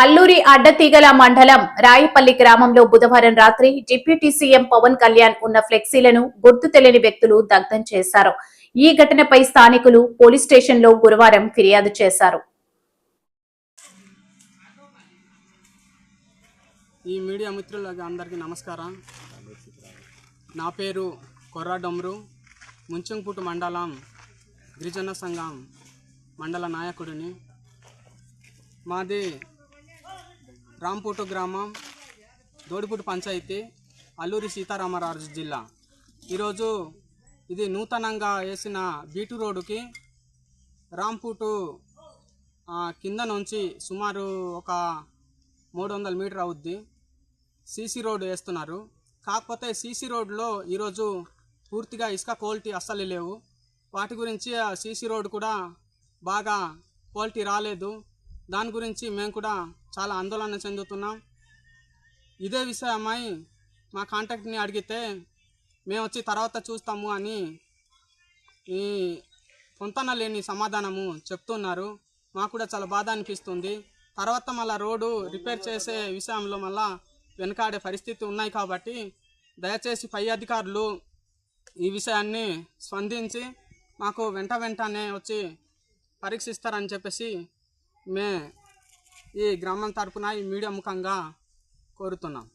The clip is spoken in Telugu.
అల్లూరి అడ్డతీగల మండలం రాయిపల్లి గ్రామంలో బుధవారం రాత్రి డిప్యూటీ సీఎం పవన్ కళ్యాణ్ ఉన్న ఫ్లెక్సీలను గుర్తు తెలియని వ్యక్తులు దగ్ధం చేశారు. ఈ ఘటనపై స్థానికులు పోలీస్ స్టేషన్లో గురువారం ఫిర్యాదు చేశారు. ఈ మీడియా మిత్రులకు అందరికీ నమస్కారం. నా పేరు కొర్రా డొమ్రు. ముంచంపుట్టు మండలం గిరిజన సంఘం మండల నాయకుడిని. మాది రాంపూటు గ్రామం దోడిపూటి పంచాయతీ అల్లూరి సీతారామరాజు జిల్లా. ఈరోజు ఇది నూతనంగా వేసిన బీటు రోడ్డుకి రాంపూటు కింద నుంచి సుమారు ఒక మూడు వందల మీటర్ అవుద్ది. సీసీ రోడ్ వేస్తున్నారు. కాకపోతే సీసీ రోడ్లో ఈరోజు పూర్తిగా ఇసుక క్వాలిటీ అస్సలు లేవు. వాటి గురించి ఆ సీసీ రోడ్ కూడా బాగా క్వాలిటీ రాలేదు. దాని గురించి మేము కూడా చాలా ఆందోళన చెందుతున్నాం. ఇదే విషయమై మా కాంటాక్ట్ని అడిగితే మేము వచ్చి తర్వాత చూస్తాము అని ఈ పొంతన లేని సమాధానము చెప్తున్నారు. మాకు కూడా చాలా బాధ అనిపిస్తుంది. తర్వాత మళ్ళా రోడ్డు రిపేర్ చేసే విషయంలో మళ్ళా వెనకాడే పరిస్థితి ఉన్నాయి కాబట్టి దయచేసి పై అధికారులు ఈ విషయాన్ని స్పందించి మాకు వెంట వెంటనే వచ్చి పరీక్షిస్తారని చెప్పేసి మే ఈ గ్రామం తరపున ఈ మీడియా ముఖంగా కోరుతున్నాం.